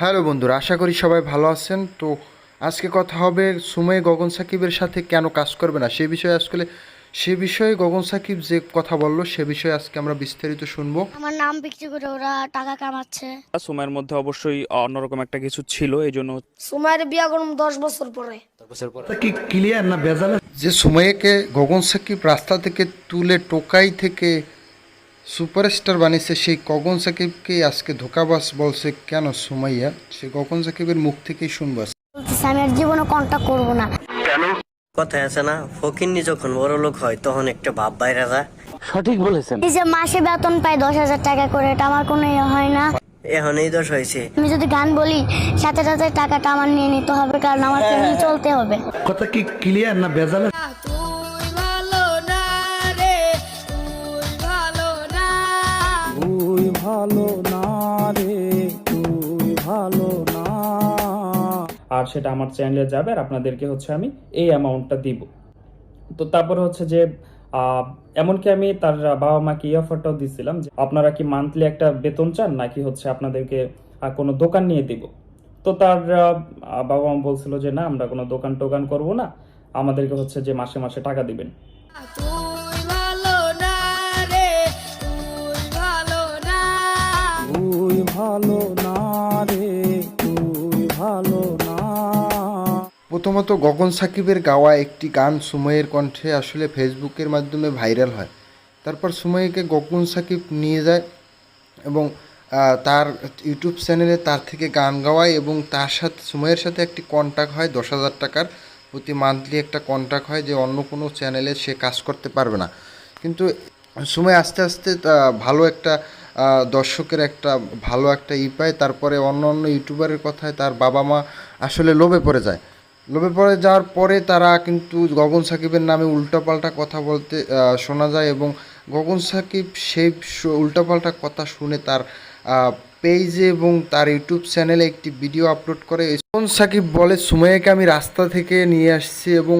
Hello বন্ধুরা আশা করি সবাই ভালো আছেন। তো আজকে কথা হবে সুময় গগন সাকিবের সাথে কেন কাজ করবে না? সে বিষয়ে আজকে সে বিষয়ে গগন সাকিব যে কথা বলল সে বিষয়ে আজকে আমরা বিস্তারিত শুনব। আমার নাম বিক্রি করে ওরা টাকা কামাচ্ছে। সময়ের মধ্যে অবশ্যই অন্যরকম একটা কিছু ছিল এই জন্য সময়ের বিয়া করুন দশ বছর পরে। কি ক্লিয়ার না ভেজাল যে সুময়কে গগন সাকিব রাস্তা থেকে তুলে টোকাই থেকে সুপারস্টার বানিয়েছে সেই গগন সাকিবকে আজকে ধোকাবাস বলছে কেন সুমাইয়া? সে গগন সাকিবের মুখ থেকেই শুনব আমি আর জীবনে করব না। কথায় আছে না ফকিন্নি যখন বড় লোক হয় তখন একটা ভাব বাইরে যায়। এই যে মাসে বেতন পাই দশ হাজার টাকা করে এটা আমার কোনো ইয়ে হয় না। এখন এই দোষ হয়েছে। আমি যদি গান বলি সাথে সাথে টাকাটা আমার নিয়ে নিতে হবে কারণ আমার ফ্যামিলি চলতে হবে। কথা কি ক্লিয়ার না ভেজাল? না। আর সেটা আমার চ্যানেলে যাবে আর আপনাদেরকে হচ্ছে আমি এই অ্যামাউন্টটা দিব। তো তারপর হচ্ছে যে এমনকি আমি তার বাবা মাকে এই অফারটাও দিছিলাম যে আপনারা কি মান্থলি একটা বেতন চান নাকি হচ্ছে আপনাদেরকে কোনো দোকান নিয়ে দিব? তো তার বাবা মা বলছিল যে না আমরা কোনো দোকান টোকান করব না। আমাদেরকে হচ্ছে যে মাসে মাসে টাকা দিবেন। ভালো প্রথমত গগন সাকিবের গাওয়া একটি গান সুময়ের কণ্ঠে আসলে ফেসবুকের মাধ্যমে ভাইরাল হয়। তারপর সুময়কে গগন সাকিব নিয়ে যায় এবং তার ইউটিউব চ্যানেলে তার থেকে গান গাওয়ায় এবং তার সাথে সুময়ের সাথে একটি কন্ট্যাক্ট হয়, দশ হাজার টাকার। প্রতি মান্থলি একটা কন্ট্যাক্ট হয় যে অন্য কোনো চ্যানেলে সে কাজ করতে পারবে না। কিন্তু সময় আস্তে আস্তে ভালো একটা দর্শকের একটা, ভালো একটা ই পায়। তারপরে অন্য অন্য ইউটিউবারের কথায় তার বাবা মা আসলে লোভে পড়ে যায়। লোভে পড়ে যাওয়ার পরে তারা কিন্তু গগন সাকিবের নামে উল্টাপাল্টা কথা বলতে শোনা যায় এবং গগন সাকিব সেই উল্টাপাল্টা কথা শুনে তার পেজে এবং তার ইউটিউব চ্যানেলে একটি ভিডিও আপলোড করে। গগন সাকিব বলে, সুমাইয়াকে আমি রাস্তা থেকে নিয়ে আসছি এবং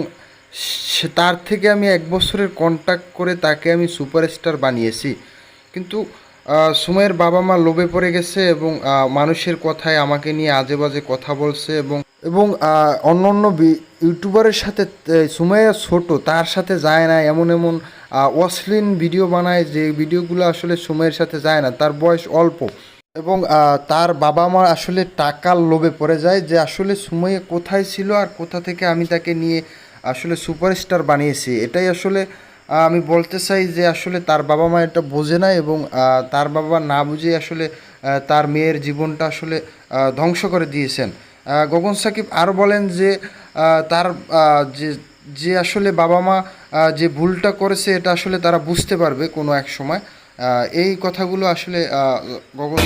সে, তার থেকে আমি এক বছরের কন্ট্যাক্ট করে তাকে আমি সুপারস্টার বানিয়েছি। কিন্তু সুমাইয়ের বাবা মা লোভে পড়ে গেছে এবং মানুষের কথায় আমাকে নিয়ে আজে বাজে কথা বলছে এবং এবং অন্য অন্য ইউটিউবারের সাথে সুমাইয়া ছোট, তার সাথে যায় না, এমন এমন অশ্লীল ভিডিও বানায় যে ভিডিওগুলো আসলে সুমাইয়ের সাথে যায় না, তার বয়স অল্প। এবং তার বাবা মা আসলে টাকার লোভে পড়ে যায় যে আসলে সুমাইয়া কোথায় ছিল আর কোথা থেকে আমি তাকে নিয়ে আসলে সুপারস্টার বানিয়েছি। এটাই আসলে আমি বলতে চাই যে আসলে তার বাবা মা এটা বোঝে না এবং তার বাবা না বুঝে আসলে তার মেয়ের জীবনটা আসলে ধ্বংস করে দিয়েছেন। গগন সাকিব আরও বলেন যে তার যে যে আসলে বাবা মা যে ভুলটা করেছে এটা আসলে তারা বুঝতে পারবে কোনো এক সময়। এই কথাগুলো আসলে গগন